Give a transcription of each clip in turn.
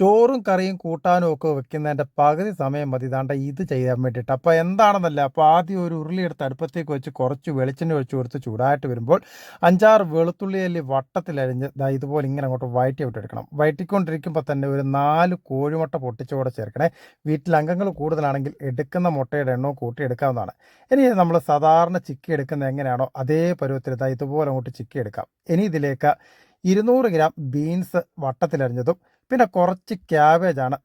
ചോറും കറിയും കൂട്ടാനും ഒക്കെ വെക്കുന്നതിന്റെ പകുതി സമയം മതി. ഇതാണ്ട് ഇത് ചെയ്യാൻ വേണ്ടിയിട്ട്. അപ്പോൾ എന്താണെന്നല്ല? അപ്പോൾ ആദ്യം ഒരു ഉരുളി എടുത്ത് അടുപ്പത്തേക്ക് വെച്ച് കുറച്ച് വെളിച്ചെണ്ണ ഒഴിച്ച് കൊടുത്ത് ചൂടായിട്ട് വരുമ്പോൾ അഞ്ചാറ് വെളുത്തുള്ളി അല്ലി വട്ടത്തിലരിഞ്ഞ് ദാ ഇതുപോലെ ഇങ്ങനെ അങ്ങോട്ട് വയറ്റി വിട്ടെടുക്കണം വയറ്റിക്കൊണ്ടിരിക്കുമ്പോൾ തന്നെ ഒരു നാല് കോഴിമുട്ട പൊട്ടിച്ചുകൂടെ ചേർക്കണേ. വീട്ടിൽ അംഗങ്ങൾ കൂടുതലാണെങ്കിൽ എടുക്കുന്ന മുട്ടയുടെ എണ്ണവും കൂട്ടി എടുക്കാവുന്നതാണ്. ഇനി നമ്മൾ സാധാരണ ചിക്കി എടുക്കുന്നത് എങ്ങനെയാണോ അതേ പരുവത്തിൽ ഇതാ ഇതുപോലെ അങ്ങോട്ട് ചിക്കി എടുക്കാം. ഇനി ഇതിലേക്ക് ഇരുന്നൂറ് ഗ്രാം ബീൻസ് വട്ടത്തിലരിഞ്ഞതും പിന്നെ കുറച്ച് ക്യാബേജാണ്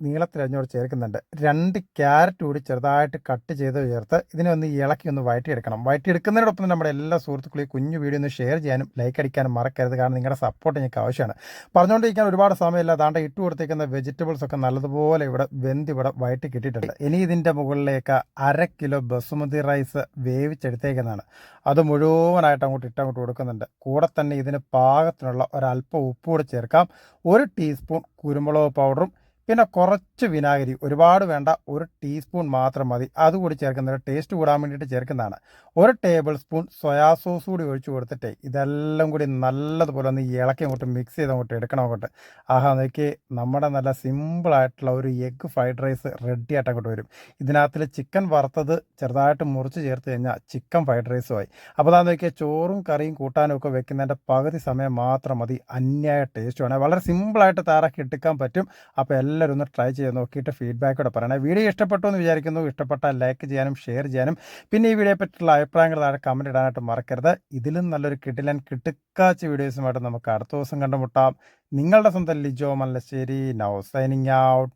അതിനോട് ചേർക്കുന്നുണ്ട്. രണ്ട് ക്യാരറ്റ് കൂടി ചെറുതായിട്ട് കട്ട് ചെയ്ത് ചേർത്ത് ഇതിനെ ഒന്ന് ഇളക്കി ഒന്ന് വഴറ്റിയെടുക്കണം. വഴറ്റിയെടുക്കുന്നതിനോടൊപ്പം തന്നെ നമ്മുടെ എല്ലാ സുഹൃത്തുക്കളെയും കുഞ്ഞു വീഡിയോ ഒന്ന് ഷെയർ ചെയ്യാനും ലൈക്ക് അടിക്കാനും മറക്കരുത്. കാരണം നിങ്ങളുടെ സപ്പോർട്ട് എനിക്ക് ആവശ്യമാണ്. പറഞ്ഞുകൊണ്ടിരിക്കാൻ ഒരുപാട് സമയമില്ല. അതാണ്ട് ഇട്ട് കൊടുത്തേക്കുന്ന വെജിറ്റബിൾസ് ഒക്കെ നല്ലതുപോലെ ഇവിടെ വെന്ത് ഇവിടെ വയറ്റി കിട്ടിയിട്ടുണ്ട്. ഇനി ഇതിന്റെ മുകളിലേക്ക് അര കിലോ ബസുമതി റൈസ് വേവിച്ചെടുത്തേക്കുന്നതാണ്. അത് മുഴുവനായിട്ട് അങ്ങോട്ട് ഇട്ടങ്ങോട്ട് കൊടുക്കുന്നുണ്ട്. കൂടെ തന്നെ ഇതിന് പാകത്തിനുള്ള ഒരല്പം ഉപ്പ് കൂടെ ചേർക്കാം. ഒരു ടീസ്പൂൺ കുരുമുളക് പൗഡറും പിന്നെ കുറച്ച് വിനാഗിരി ഒരുപാട് വേണ്ട ഒരു ടീസ്പൂൺ മാത്രം മതി. അതുകൂടി ചേർക്കുന്നത് ടേസ്റ്റ് കൂടാൻ വേണ്ടിയിട്ട് ചേർക്കുന്നതാണ്. ഒരു ടേബിൾ സ്പൂൺ സോയാ സോസ് കൂടി ഒഴിച്ചു കൊടുത്തിട്ട് ഇതെല്ലാം കൂടി നല്ലതുപോലെ ഒന്ന് ഇളക്കി അങ്ങോട്ട് മിക്സ് ചെയ്ത് അങ്ങോട്ട് എടുക്കണം അങ്ങോട്ട്. ആഹാ നോക്കി നമ്മുടെ നല്ല സിമ്പിളായിട്ടുള്ള ഒരു എഗ് ഫ്രൈഡ് റൈസ് റെഡി ആയിട്ട് അങ്ങോട്ട് വരും. ഇതിനകത്തിൽ ചിക്കൻ വറുത്തത് ചെറുതായിട്ട് മുറിച്ച് ചേർത്ത് കഴിഞ്ഞാൽ ചിക്കൻ ഫ്രൈഡ് റൈസുമായി അപ്പോൾ അതാ നോക്കിയാൽ ചോറും കറിയും കൂട്ടാനും ഒക്കെ വെക്കുന്നതിന്റെ പകുതി സമയം മാത്രം മതി. അന്യായ ടേസ്റ്റുമാണ് വളരെ സിമ്പിളായിട്ട് തയ്യാറാക്കി എടുക്കാൻ പറ്റും. അപ്പോൾ എല്ലാവരും ഒന്ന് ട്രൈ ചെയ്ത് നോക്കിയിട്ട് ഫീഡ്ബാക്ക് കൂടെ പറയണേ വീഡിയോ ഇഷ്ടപ്പെട്ടു എന്ന് വിചാരിക്കുന്നു. ഇഷ്ടപ്പെട്ടാൽ ലൈക്ക് ചെയ്യാനും ഷെയർ ചെയ്യാനും. പിന്നെ ഈ വീഡിയോയെ പറ്റിയുള്ള അഭിപ്രായങ്ങൾ താഴെ കമന്റ് ഇടാനായിട്ട് മറക്കരുത്. ഇതിലും നല്ലൊരു കിടിലൻ കിട്ടുക്കാച്ച വീഡിയോസുമായിട്ട് നമുക്ക് അടുത്ത ദിവസം കണ്ടുമുട്ടാം. നിങ്ങളുടെ സ്വന്തം Lijo Mallassery. Now signing out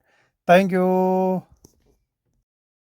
thank